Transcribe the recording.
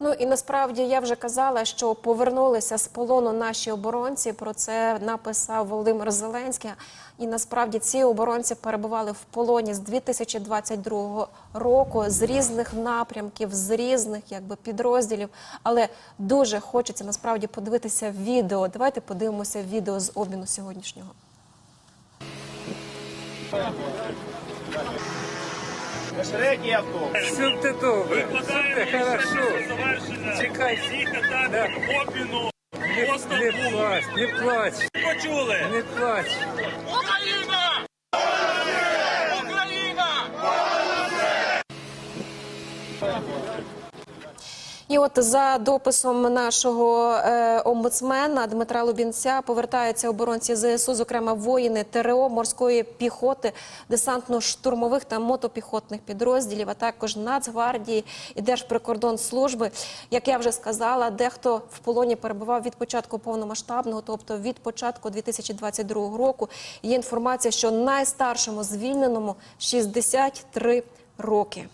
Ну і насправді я вже казала, що повернулися з полону наші оборонці. Про це написав Володимир Зеленський. І насправді ці оборонці перебували в полоні з 2022 року з різних напрямків, з різних якби підрозділів. Але дуже хочеться насправді подивитися відео. Давайте подивимося відео з обміну сьогоднішнього. Середній автобус. Все ти добре, все ти хорошо. Чекай. сіка обміну Не, просто не плач, не плач, Почули? не плач. Україна! Україна! І от за дописом нашого е, омбудсмена Дмитра Лубінця повертаються оборонці ЗСУ, зокрема воїни ТРО, морської піхоти, десантно-штурмових та мотопіхотних підрозділів, а також Нацгвардії і Держприкордонслужби. Як я вже сказала, дехто в полоні перебував від початку повномасштабного, тобто від початку 2022 року. Є інформація, що найстаршому звільненому 63 роки.